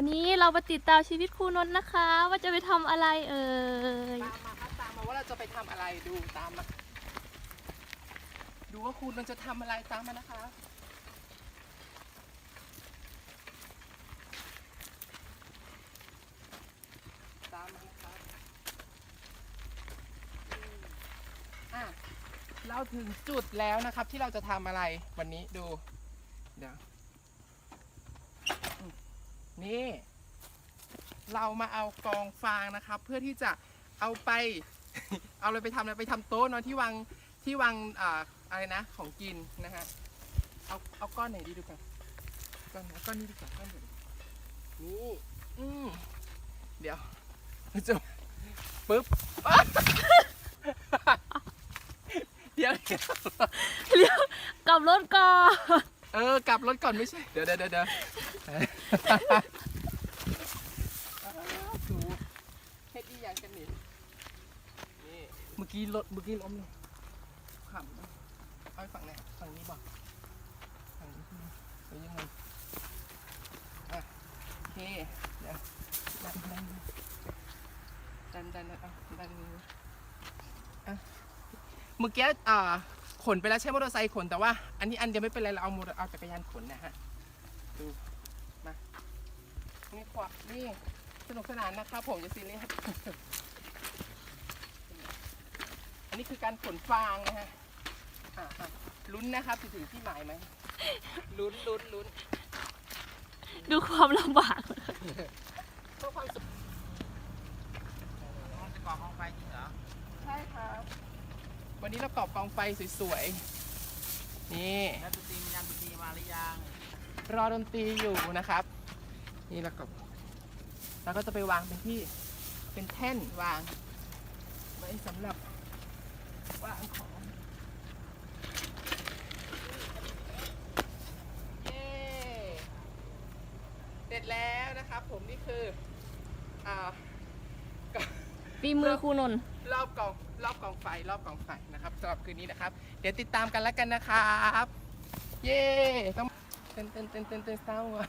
วันนี้เรามาติดตามชีวิตครูนนท์นะคะ ว่าจะไปทำอะไรเอ่ยตามมาครับตามมาว่าเราจะไปทำอะไรดูตามมา ดูว่าคุณมันจะทำอะไรตามมานะคะ ตามมานะครับอืมอะเราถึงจุดแล้วนะครับที่เราจะทำอะไรวันนี้ดู เดี๋ยว นี่ เรามาเอากองฟางนะครับ เพื่อที่จะเอาไป เอาเลยไปทำอะไรไปทำโต๊ะเนอะที่วางที่วางอ่าอะไรนะ ของกินนะฮะเอาเอาก้อนไหนดีดูก่อนก้อนไหนก้อนนี้ดีกว่าก้อนไหนนี่อืมเดี๋ยวจะปึ๊บเดี๋ยวเดี๋ยวเลี้ยวกลับรถก่อน เออกลับรถก่อนไม่ใช่ เดี๋ยวเดี๋ยวเดี๋ยวเดูเฮ็ดอีหยังกันนี่นี่เมื่อกี้รถเมื่อกี้ล้มเลยขำนะเอาไปฝั่งไหนฝั่งนี้บอกฝั่งนี้ไหมหรือยังไงอะโอเคเดี๋ยวดันดันดันดันดันเอาดันนี้อะเมื่อกี้อ่าขนไปแล้วใช้มอเตอร์ไซค์ขนแต่ว่า อันนี้อันเดียวไม่เป็นไรเราเอามอเตอร์เอาจักรยานขนนะฮะดู นี่ขวานี่สนุกสนานนะครับผมจะซีเรียสอันนี้คือการขนฟางนะฮะอะอะลุ้นนะครับจะถึงที่หมายไหมลุ้นลุ้นลุ้นดูความลำบากเพื่อความสุขจะก่อห้องไฟจริงเหรอ ใช่ครับ วันนี้เรากอบกองไฟสวยๆ นี่แล้วดนตรีมียันดนตรีมาหรือยัง รอดนตรีอยู่นะครับ นี่แล้วก็ เราก็จะไปวางเป็นที่เป็นแท่นวาง ไว้สำหรับวางของเย้เสร็จแล้วนะครับผมนี่คืออ่าปีมือครูนนท์รอบกองรอบกองไฟรอบกองไฟนะครับสำหรับคืนนี้นะครับ เดี๋ยวติดตามกันแล้วกันนะครับ เย้ต้องเต้นเต้นเต้นเต้นเต้นเศร้าอะ